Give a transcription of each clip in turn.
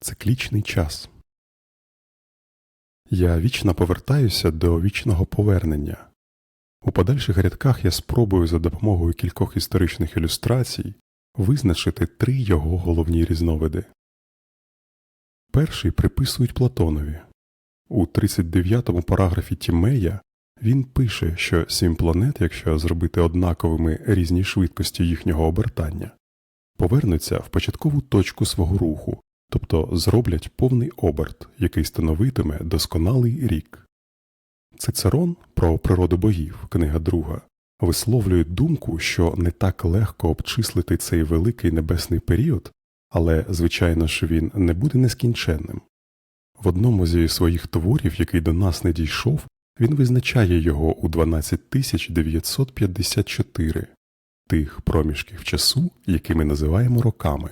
Циклічний час. Я вічно повертаюся до вічного повернення. У подальших рядках я спробую за допомогою кількох історичних ілюстрацій визначити три його головні різновиди. Перший приписують Платонові. У 39-му параграфі Тімея він пише, що сім планет, якщо зробити однаковими різні швидкості їхнього обертання, повернуться в початкову точку свого руху, тобто зроблять повний оберт, який становитиме досконалий рік. Цицерон про природу богів, книга друга, висловлює думку, що не так легко обчислити цей великий небесний період, але, звичайно ж, він не буде нескінченним. В одному зі своїх творів, який до нас не дійшов, він визначає його у 12954 тих проміжків часу, які ми називаємо роками.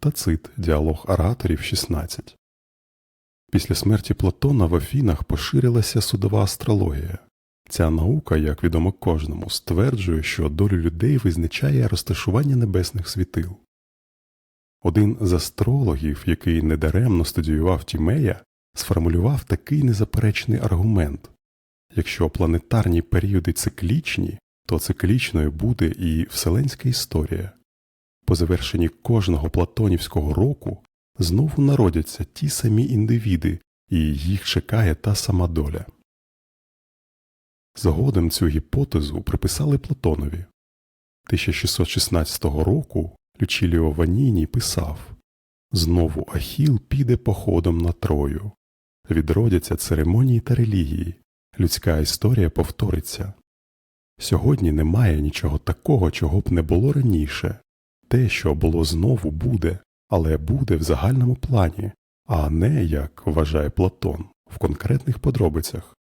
Тацит, діалог ораторів 16. Після смерті Платона в Афінах поширилася судова астрологія. Ця наука, як відомо кожному, стверджує, що долю людей визначає розташування небесних світил. Один з астрологів, який недаремно студіював Тімея, сформулював такий незаперечний аргумент якщо планетарні періоди циклічні, то циклічною буде і вселенська історія. По завершенні кожного платонівського року знову народяться ті самі індивіди, і їх чекає та сама доля. Згодом цю гіпотезу приписали Платонові. 1616 року Лючіліо Ваніні писав Знову Ахіл піде походом на Трою. Відродяться церемонії та релігії, людська історія повториться. Сьогодні немає нічого такого, чого б не було раніше. Те, що було знову, буде, але буде в загальному плані, а не, як вважає Платон, в конкретних подробицях.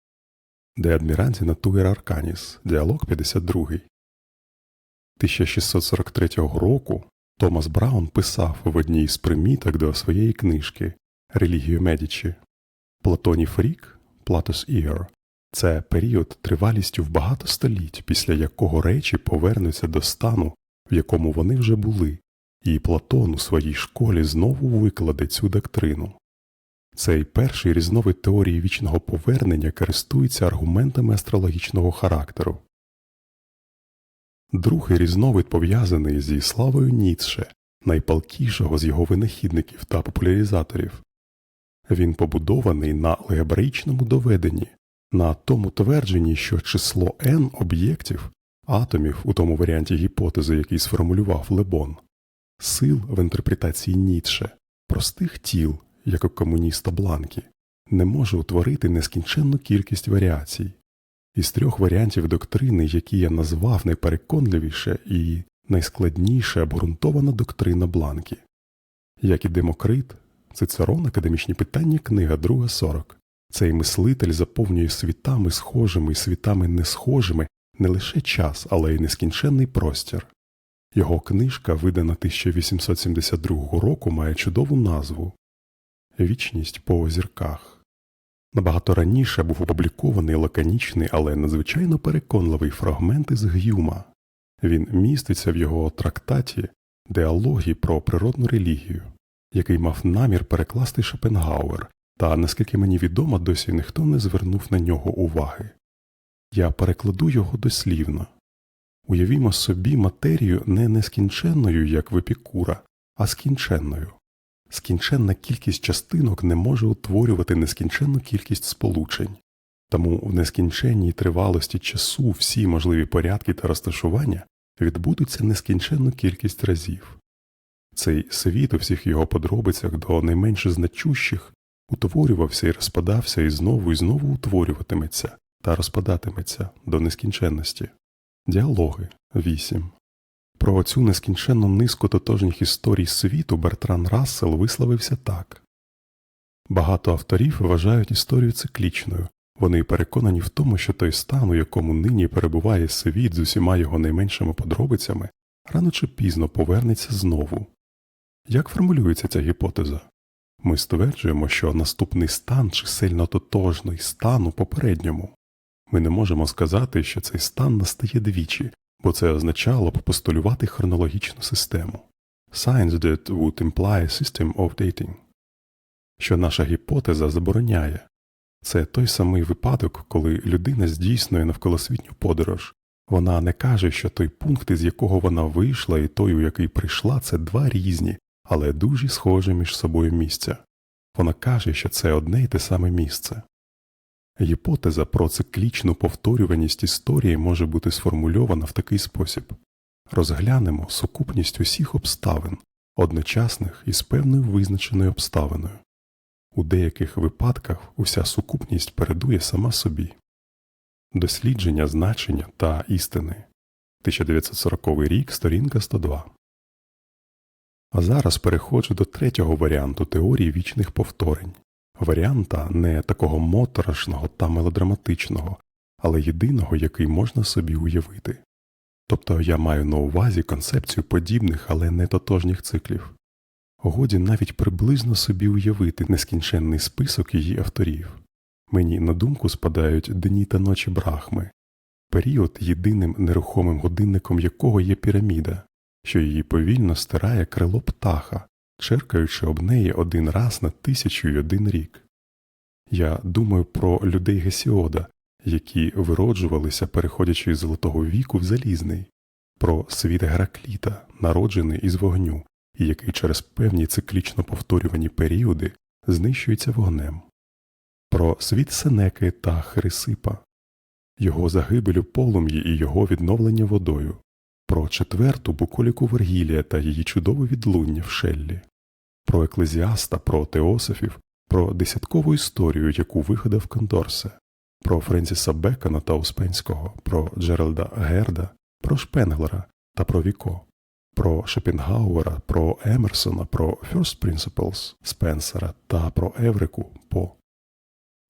Де адміранті Натуєр Арканіс, діалог 52. 1643 року Томас Браун писав в одній з приміток до своєї книжки Релігію Медічі Платонів рік Платос Іор це період тривалістю в багато століть, після якого речі повернуться до стану, в якому вони вже були, і Платон у своїй школі знову викладе цю доктрину. Цей перший різновид теорії вічного повернення користується аргументами астрологічного характеру. Другий різновид пов'язаний зі славою Ніцше, найпалкішого з його винахідників та популяризаторів. Він побудований на алгебраїчному доведенні, на тому твердженні, що число n об'єктів, атомів у тому варіанті гіпотези, який сформулював Лебон, сил в інтерпретації Ніцше, простих тіл, як у комуніста Бланкі, не може утворити нескінченну кількість варіацій. Із трьох варіантів доктрини, які я назвав найпереконливіше і найскладніше обґрунтована доктрина Бланкі. Як і Демокрит, Цицерон Академічні питання, книга 2 40. Цей мислитель заповнює світами схожими і світами несхожими не лише час, але й нескінченний простір. Його книжка, видана 1872 року, має чудову назву Вічність по озірках. Набагато раніше був опублікований лаконічний, але надзвичайно переконливий фрагмент із Гюма. Він міститься в його трактаті Діалогі про природну релігію, який мав намір перекласти Шопенгауер, та, наскільки мені відомо, досі ніхто не звернув на нього уваги. Я перекладу його дослівно уявімо собі матерію не нескінченною, як в епікура, а скінченною. Скінченна кількість частинок не може утворювати нескінченну кількість сполучень, тому в нескінченній тривалості часу всі можливі порядки та розташування відбудуться нескінченну кількість разів. Цей світ у всіх його подробицях до найменш значущих утворювався і розпадався і знову і знову утворюватиметься та розпадатиметься до нескінченності. Діалоги 8. Про цю нескінченну низку тотожніх історій світу Бертран Рассел висловився так Багато авторів вважають історію циклічною, вони переконані в тому, що той стан, у якому нині перебуває світ з усіма його найменшими подробицями, рано чи пізно повернеться знову. Як формулюється ця гіпотеза? Ми стверджуємо, що наступний стан чисельно тотожний стану попередньому. Ми не можемо сказати, що цей стан настає двічі, бо це означало б постулювати хронологічну систему. Science that would imply system of dating. що наша гіпотеза забороняє. Це той самий випадок, коли людина здійснює навколосвітню подорож. Вона не каже, що той пункт, із якого вона вийшла, і той, у який прийшла, це два різні, але дуже схожі між собою місця. Вона каже, що це одне й те саме місце. Гіпотеза про циклічну повторюваність історії може бути сформульована в такий спосіб розглянемо сукупність усіх обставин, одночасних із певною визначеною обставиною. У деяких випадках уся сукупність передує сама собі. Дослідження значення та істини 1940 рік, сторінка 102. А зараз переходжу до третього варіанту теорії вічних повторень варіанта не такого моторошного та мелодраматичного, але єдиного, який можна собі уявити. Тобто я маю на увазі концепцію подібних, але не тотожніх циклів. Годі навіть приблизно собі уявити нескінченний список її авторів. Мені на думку спадають дні та ночі брахми, період, єдиним нерухомим годинником якого є піраміда, що її повільно стирає крило птаха, черкаючи об неї один раз на тисячу й один рік. Я думаю про людей Гесіода, які вироджувалися, переходячи із золотого віку в залізний, про світ Геракліта, народжений із вогню, і який через певні циклічно повторювані періоди знищується вогнем, про світ Сенеки та Хрисипа, його загибель у полум'ї і його відновлення водою, про четверту буколіку Вергілія та її чудове відлуння в Шеллі, про еклезіаста, про теософів, про десяткову історію, яку вигадав Кондорсе, про Френсіса Бекона та Успенського, про Джеральда Герда, про Шпенглера та про Віко, про Шопенгауера, про Емерсона, про First Principles Спенсера та про Еврику По.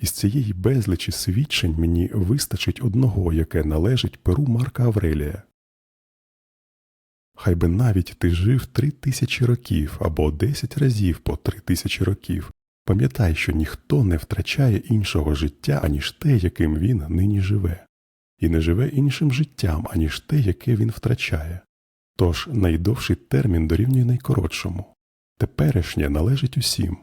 Із цієї безлічі свідчень мені вистачить одного, яке належить перу Марка Аврелія. Хай би навіть ти жив три тисячі років або десять разів по три тисячі років, пам'ятай, що ніхто не втрачає іншого життя, аніж те, яким він нині живе, і не живе іншим життям, аніж те, яке він втрачає. Тож найдовший термін дорівнює найкоротшому теперішнє належить усім.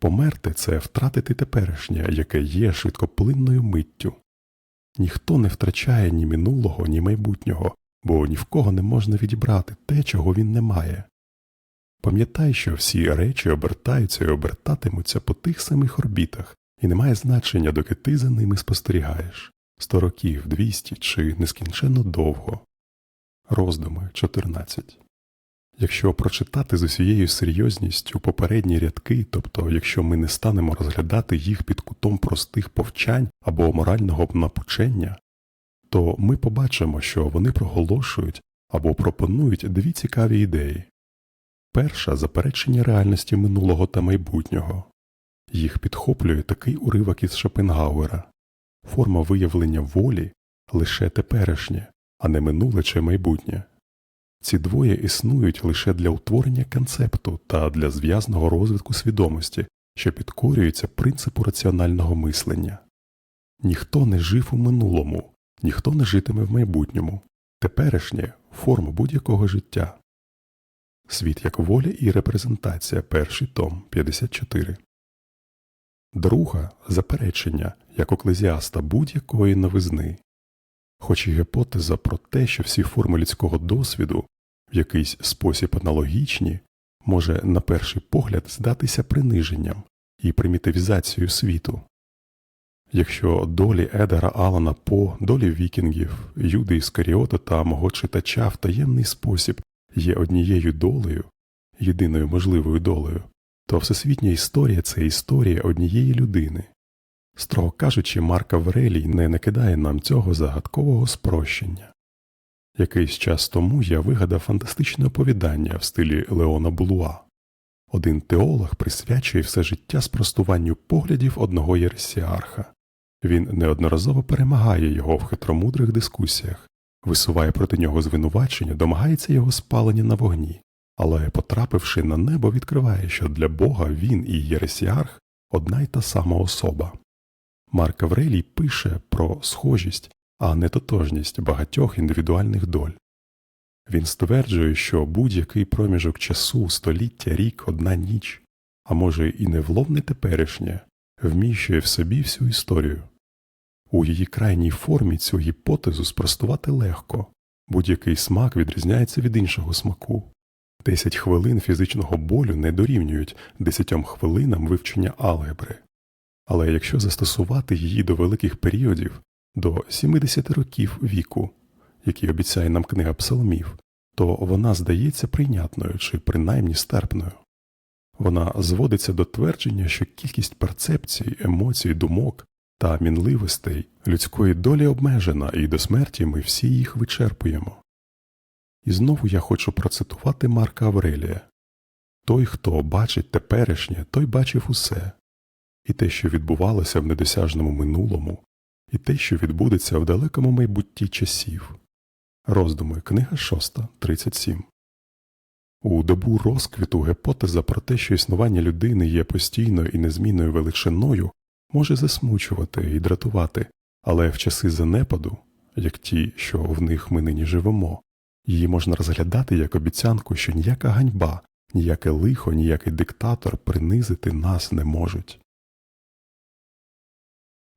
Померти це втратити теперішнє, яке є швидкоплинною миттю. Ніхто не втрачає ні минулого, ні майбутнього, бо ні в кого не можна відібрати те, чого він не має. Пам'ятай, що всі речі обертаються і обертатимуться по тих самих орбітах, і немає значення, доки ти за ними спостерігаєш сто років, двісті чи нескінченно довго. Роздуми 14 Якщо прочитати з усією серйозністю попередні рядки, тобто якщо ми не станемо розглядати їх під кутом простих повчань або морального напучення, то ми побачимо, що вони проголошують або пропонують дві цікаві ідеї перша заперечення реальності минулого та майбутнього, їх підхоплює такий уривок із Шопенгауера форма виявлення волі лише теперішнє, а не минуле чи майбутнє. Ці двоє існують лише для утворення концепту та для зв'язного розвитку свідомості, що підкорюється принципу раціонального мислення. Ніхто не жив у минулому, ніхто не житиме в майбутньому, теперішнє форма будь-якого життя. Світ як воля і репрезентація, перший том 54. Друга заперечення як оклезіаста будь-якої новизни. Хоч і гіпотеза про те, що всі форми людського досвіду в якийсь спосіб аналогічні, може на перший погляд здатися приниженням і примітивізацією світу. Якщо долі Едера Алана По, долі вікінгів, Юди Іскаріота та мого читача в таємний спосіб є однією долею, єдиною можливою долею, то всесвітня історія це історія однієї людини. Строго кажучи, Марк Аврелій не накидає нам цього загадкового спрощення. Якийсь час тому я вигадав фантастичне оповідання в стилі Леона Булуа. Один теолог присвячує все життя спростуванню поглядів одного єресіарха. Він неодноразово перемагає його в хитромудрих дискусіях, висуває проти нього звинувачення, домагається його спалення на вогні, але, потрапивши на небо, відкриває, що для Бога він і єресіарх одна й та сама особа. Марк Аврелій пише про схожість, а не тотожність багатьох індивідуальних доль. Він стверджує, що будь-який проміжок часу, століття, рік, одна ніч а може і невловне теперішнє, вміщує в собі всю історію. У її крайній формі цю гіпотезу спростувати легко, будь-який смак відрізняється від іншого смаку. Десять хвилин фізичного болю не дорівнюють десятьом хвилинам вивчення алгебри. Але якщо застосувати її до великих періодів, до 70 років віку, які обіцяє нам книга псалмів, то вона здається прийнятною чи принаймні стерпною. Вона зводиться до твердження, що кількість перцепцій, емоцій, думок та мінливостей людської долі обмежена, і до смерті ми всі їх вичерпуємо. І знову я хочу процитувати Марка Аврелія Той, хто бачить теперішнє, той бачив усе, і те, що відбувалося в недосяжному минулому, і те, що відбудеться в далекому майбутті часів. Роздуми, книга 6, 37. У добу розквіту гіпотеза про те, що існування людини є постійною і незмінною величиною, може засмучувати і дратувати, але в часи занепаду, як ті, що в них ми нині живемо, її можна розглядати як обіцянку, що ніяка ганьба, ніяке лихо, ніякий диктатор принизити нас не можуть.